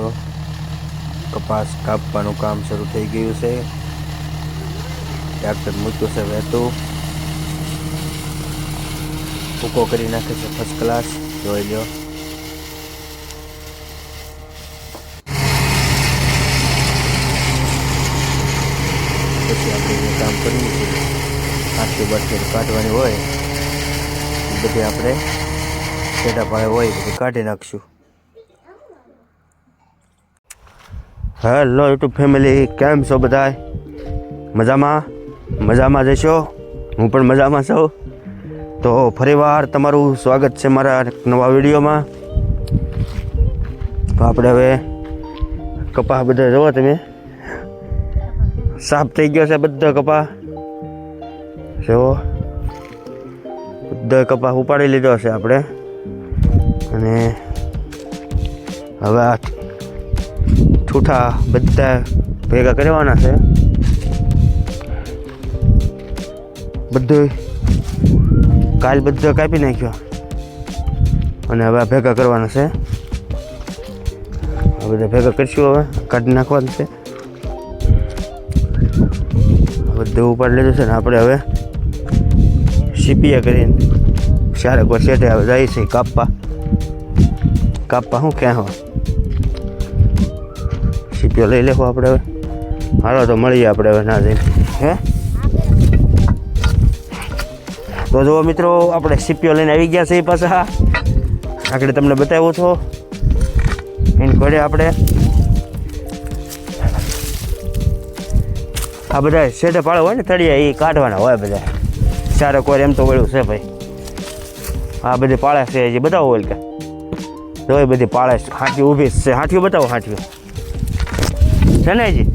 મિત્રો કપાસ કાપવાનું કામ શરૂ થઈ ગયું છે. ટ્રેક્ટર મૂક્યું છે વહેતું. ભૂકો કરી નાખે છે ફર્સ્ટ ક્લાસ જોઈ લો. પછી આપણે જે કામ કરવું છે, આટલી બાટલી કાઢવાની હોય, એ બધી આપણે છેડા પાડે હોય એ બધી કાઢી નાખશું. હેલો યુટ્યુબ ફેમિલી કેમ છો બધા મજામાં? મજામાં જશો હું પણ મજામાં છું. તો ફરીવાર તમારું સ્વાગત છે મારા નવા વિડીયોમાં. તો આપણે હવે કપા બધા જુઓ તમે? સાફ થઈ ગયો છે બધો કપા જુઓ. બધો કપા ઉપાડી લીધો છે આપણે. અને હવે ઠૂઠા બધા ભેગા કરવાના છે. બધું કાલ બધો કાપી નાખ્યો. અને હવે આ ભેગા કરવાના છે. આ બધા ભેગા કરશું હવે, કાઢી નાખવાનું છે. આ બધું ઉપાડી લીધું છે ને આપણે હવે સીપીએ કરીને સારા કોઈ શેઠે હવે જાય છે કાપવા. કાપવા શું ક્યાં હોય? સીપીઓ લઈ લેવું આપણે હવે. હાલો તો મળીએ આપણે હવે ના જઈને. હે? તો જુઓ મિત્રો, આપણે સીપીઓ લઈને આવી ગયા છે એ પાછા. આગળ તમને બતાવ્યો છો. એને ઘરે આપણે આ બધા શેઠે પાડો હોય ને તળિયા, એ કાઢવાના હોય બધા. સારા કોઈ એમ તો વળ્યું છે ભાઈ. આ બધી પાળે છે હજી બતાવો હોય કે તો એ બધી પાળે હાંઠી ઊભી છે. હાંઠીઓ બતાવો, હાંઠીઓ. ને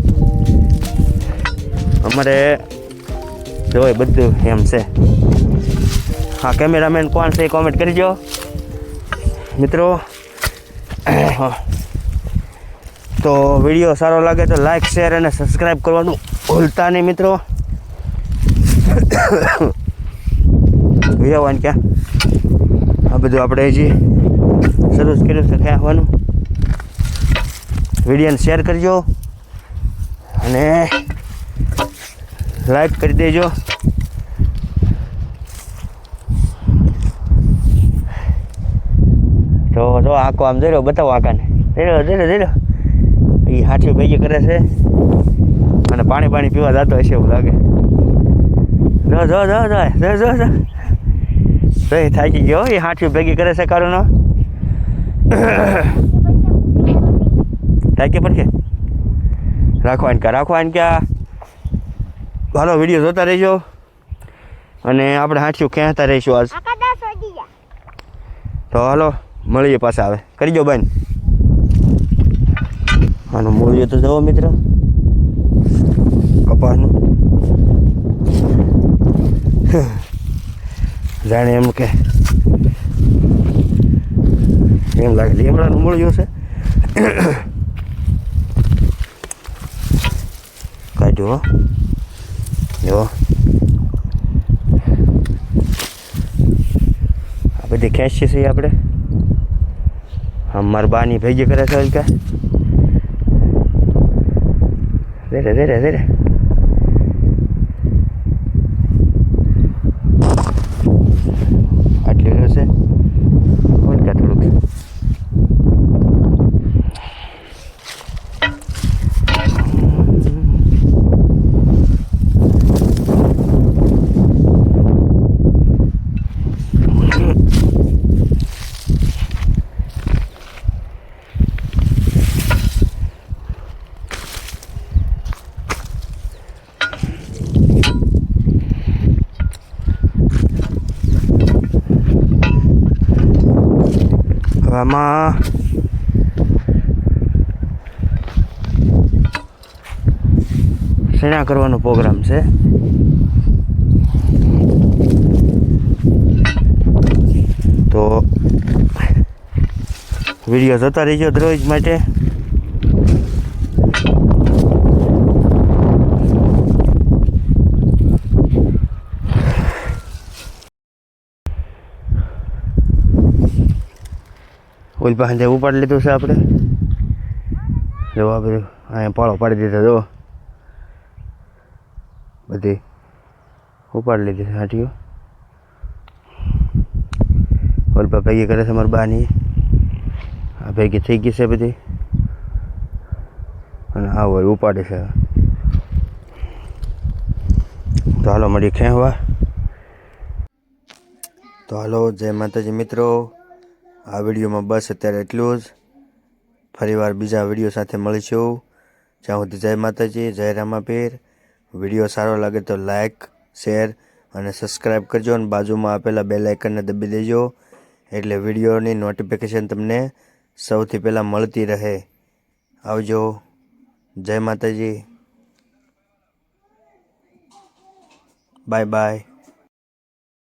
અમારે જોઈ બધું એમ છે. હા, કેમેરામેન કોણ છે એ કોમેન્ટ કરજો મિત્રો તો વીડિયો સારો લાગે તો લાઈક શેર અને સબસ્ક્રાઈબ કરવાનું ભૂલતા નહીં મિત્રો. વિયાવાનું ક્યાં? આ બધું આપણે હજી શરૂ કર્યું છે ખાવાનું વિડીયોને શેર કરજો અને લાઈક કરી દેજો. તો જો, આંખો આમ જોઈ બતાવો આંકાને જોઈ જોઈ જોઈ એ હાથી ભેગી કરે છે. અને પાણી પાણી પીવા જતો હશે એવું લાગે. જો જો જો જો જો જો જો. તો થાકી ગયો એ હાથી ભેગી કરે છે કારોનો થાકી પણ કે રાખવાની કા રાખવાની ક્યાં હાલો વીડિયો જોતા રહેજો. અને આપણે હાથીઓ ખેંચતા રહીશું આજ. તો હાલો મળીએ પાછા આવે કરજો બેન આનું મૂળિયું તો જવો મિત્ર. કપાસનું. જાણે એમ કે એમ લાગે. લીમડાનું મૂળિયું છે. કાઢજો હો. જો આ બધી ખેંચીએ છીએ આપણે અમાર બાની ભેગી કરે છે કે ધીરે ધીરે ધીરે હવે આમાં શેણા કરવાનો પ્રોગ્રામ છે તો વીડિયો જોતા રહીજો દરરોજ માટે ઓલી પાસે ઉપાડી લીધું છે આપણે? જો આ બધું અહીંયા પાળો પાડી દીધો, જો. બધી ઉપાડી લીધી છે હાટીઓ. ઓલપા ભેગી કરે છે મારી બાની. આ ભેગી થઈ ગઈ છે બધી. અને આ હોય ઉપાડે છે. તો હાલો મળી ખેંવા તો હાલો, જય માતાજી મિત્રો. આ વિડીયોમાં બસ અત્યારે એટલું જ. ફરીવાર બીજા વીડિયો સાથે મળીશું. જ્યાં સુધી જય માતાજી, જય રામાપીર. વીડિયો સારો લાગે તો લાઇક શેર અને સબસ્ક્રાઈબ કરજો અને બાજુમાં આપેલા બે લાઇકનને દબી દેજો. એટલે વિડીયોની નોટિફિકેશન તમને સૌથી પહેલાં મળતી રહે. આવજો. જય માતાજી. Bye bye